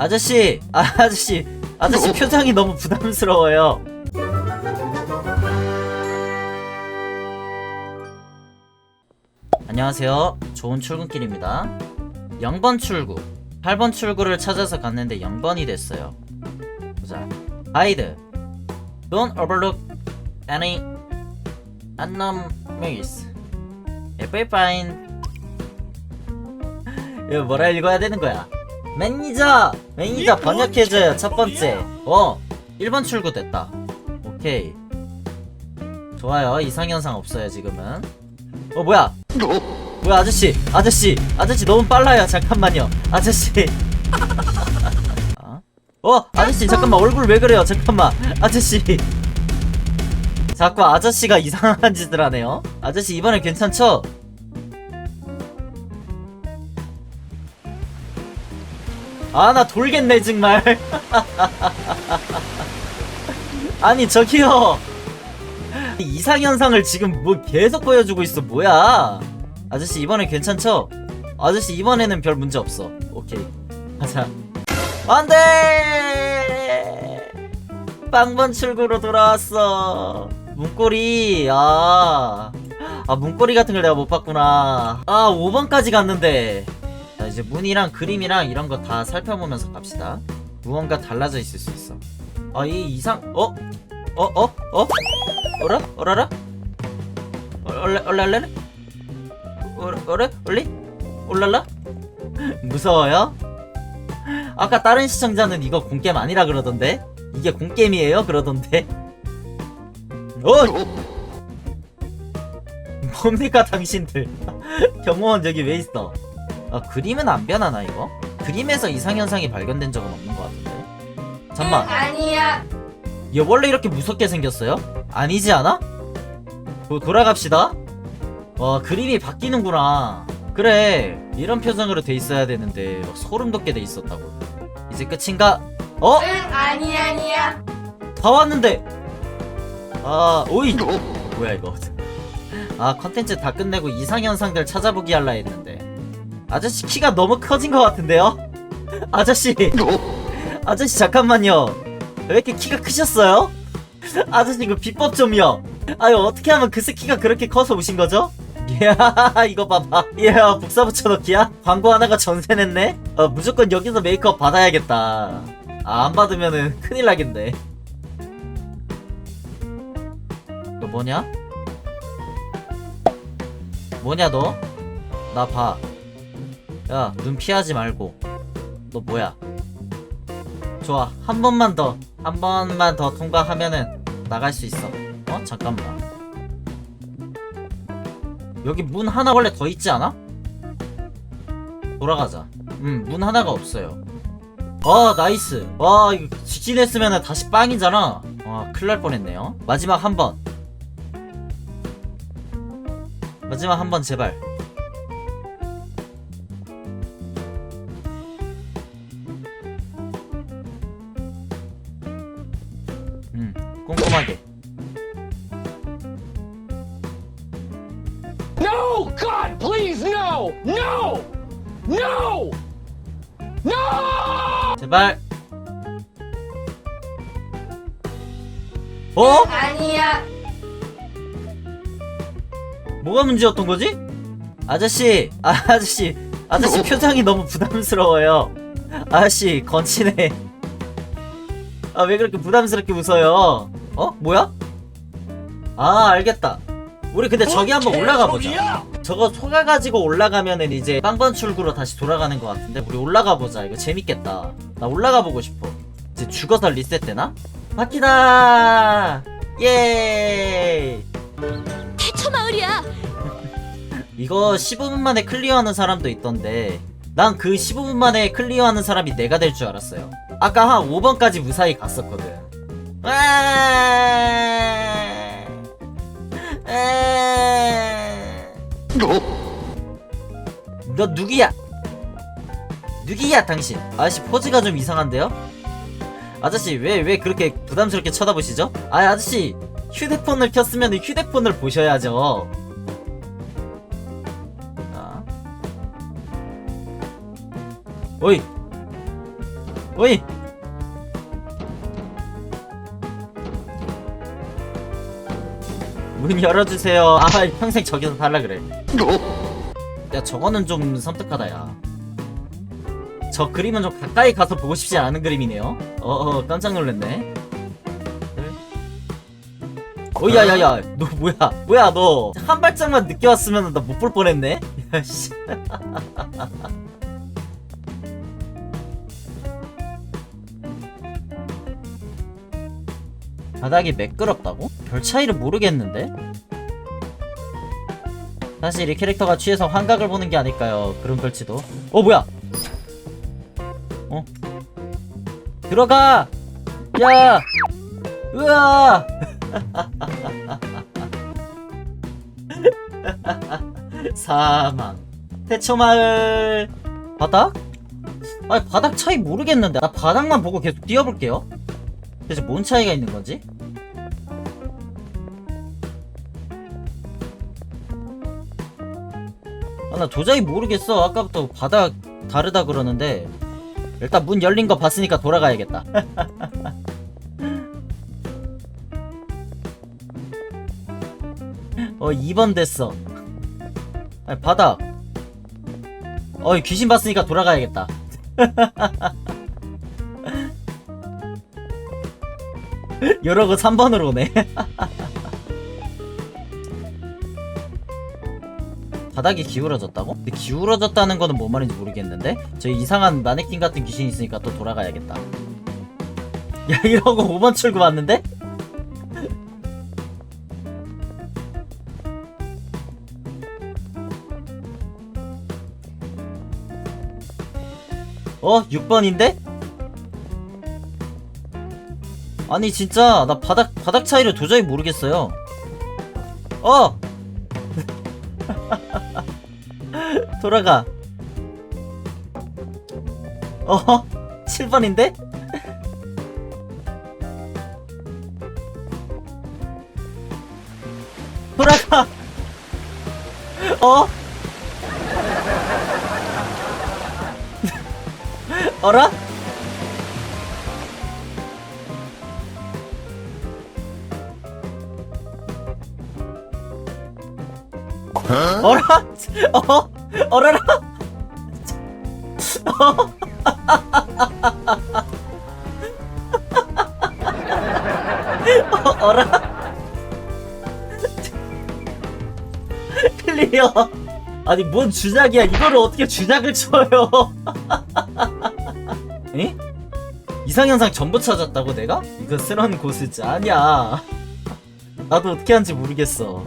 아저씨, 아, 아저씨, 아저씨 표정이 너무 부담스러워요. 안녕하세요. 좋은 출근길입니다. 0번 출구, 8번 출구를 찾아서 갔는데 0번이 됐어요. 보자. Hide. Don't overlook any anomalies. Every fine. 이거 뭐라 읽어야 되는 거야? 매니저! 매니저 번역해줘요, 첫 번째. 어, 1번 출구 됐다. 오케이. 좋아요, 이상현상 없어요, 지금은. 어, 뭐야? 뭐야, 아저씨! 아저씨! 아저씨 너무 빨라요, 잠깐만요. 아저씨! 어? 어, 아저씨, 잠깐만, 얼굴 왜 그래요? 잠깐만. 아저씨! 자꾸 아저씨가 이상한 짓을 하네요. 아저씨, 이번에 괜찮죠? 아, 나 돌겠네, 정말. 아니, 저기요. 이상현상을 지금 뭐 계속 보여주고 있어, 뭐야. 아저씨, 이번에 괜찮죠? 아저씨, 이번에는 별 문제 없어. 오케이. 가자. 안 돼! 빵번 출구로 돌아왔어. 문고리, 아. 아, 문고리 같은 걸 내가 못 봤구나. 아, 5번까지 갔는데. 자 이제 문이랑 그림이랑 이런 거 다 살펴보면서 갑시다 무언가 달라져 있을 수 있어 아 이 이상 어? 어? 어? 어? 어라? 어라라? 어, 얼레 얼레 얼레? 어, 어레? 얼리? 올랄라? 무서워요? 아까 다른 시청자는 이거 공게임 아니라 그러던데 이게 공게임이에요? 그러던데 어! 뭡니까 당신들 경호원 저기 왜 있어 아 그림은 안 변하나 이거? 그림에서 이상현상이 발견된 적은 없는 것 같은데 잠만 아니야. 얘 원래 이렇게 무섭게 생겼어요? 아니지 않아? 도, 돌아갑시다 와 그림이 바뀌는구나 그래 이런 표정으로 돼 있어야 되는데 막 소름 돋게 돼 있었다고 이제 끝인가? 어? 응 아니 아니야. 다 왔는데 아 오이 뭐야 이거 아 컨텐츠 다 끝내고 이상현상들 찾아보기 할라 했는데 아저씨 키가 너무 커진 것 같은데요? 아저씨 아저씨 잠깐만요 왜 이렇게 키가 크셨어요? 아저씨 이거 비법 좀요 아유 어떻게 하면 그 스키가 그렇게 커서 오신 거죠? 이야 이거 봐봐 이야 복사 붙여넣기야? 광고 하나가 전세 냈네? 어 무조건 여기서 메이크업 받아야겠다 아, 안 받으면은 큰일 나겠네 너 뭐냐? 뭐냐 너? 나 봐. 야, 눈 피하지 말고. 너 뭐야? 좋아. 한 번만 더. 한 번만 더 통과하면은 나갈 수 있어. 어? 잠깐만. 여기 문 하나 원래 더 있지 않아? 돌아가자. 음, 문 하나가 없어요. 아, 나이스. 와, 이거 직진했으면 다시 빵이잖아. 와, 큰일 날 뻔했네요. 마지막 한 번. 마지막 한 번 제발. 꼼꼼하게. No! God, please, no! No! No! No! 제발. 어? 아니야. 뭐가 문제였던 거지? 아저씨, 아, 아저씨, 아저씨 표정이 너무 부담스러워요. 아저씨, 건치네. 아, 왜 그렇게 부담스럽게 웃어요? 어? 뭐야? 아, 알겠다. 우리 근데 저기 한번 올라가 보자. 저거 속아가지고 올라가면은 이제 빵번 출구로 다시 돌아가는 것 같은데 우리 올라가 보자. 이거 재밌겠다. 나 올라가 보고 싶어. 이제 죽어서 리셋되나? 바뀌다! 예! 태초 마을이야. 이거 15분 만에 클리어하는 사람도 있던데 난 그 15분 만에 클리어하는 사람이 내가 될 줄 알았어요 아까 한 5번까지 무사히 갔었거든 너 누구야? 누구야 당신? 아저씨 포즈가 좀 이상한데요? 아저씨 왜 왜 그렇게 부담스럽게 쳐다보시죠? 아 아저씨 휴대폰을 켰으면 휴대폰을 보셔야죠 자. 어이 오이 문 열어주세요. 아 평생 저기서 살라 그래. 야 저거는 좀 섬뜩하다 야 저 그림은 좀 가까이 가서 보고 싶지 않은 그림이네요. 어 어 깜짝 놀랐네. 오야야야 너 뭐야? 뭐야 너? 한 발짝만 늦게 왔으면 나 못 볼 뻔했네? 야씨 바닥이 매끄럽다고? 별 차이를 모르겠는데? 사실 이 캐릭터가 취해서 환각을 보는 게 아닐까요? 그런 걸지도. 어, 뭐야? 어? 들어가! 야! 으아! 사망. 태초마을. 바닥? 아니, 바닥 차이 모르겠는데. 나 바닥만 보고 계속 뛰어볼게요. 대체 뭔 차이가 있는 건지? 아, 나 도저히 모르겠어. 아까부터 바닥 다르다 그러는데. 일단 문 열린 거 봤으니까 돌아가야겠다. 어, 2번 됐어. 아니, 바닥. 어이, 귀신 봤으니까 돌아가야겠다. 이러고 3번으로 오네. 바닥이 기울어졌다고? 근데 기울어졌다는 거는 뭔 말인지 모르겠는데? 저 이상한 마네킹 같은 귀신이 있으니까 또 돌아가야겠다. 야, 이러고 5번 출구 왔는데? 어? 6번인데? 아니 진짜 나 바닥 바닥 차이를 도저히 모르겠어요. 어 돌아가. 어 7번인데? 돌아가. 어? 어라? 어라? 어? 어라라? 어? 어라? 클리어 아니 뭔 주작이야 이거를 어떻게 주작을 쳐요 에? 이상현상 전부 찾았다고 내가? 이거 쓰러운 고스지 아니야 나도 어떻게 하는지 모르겠어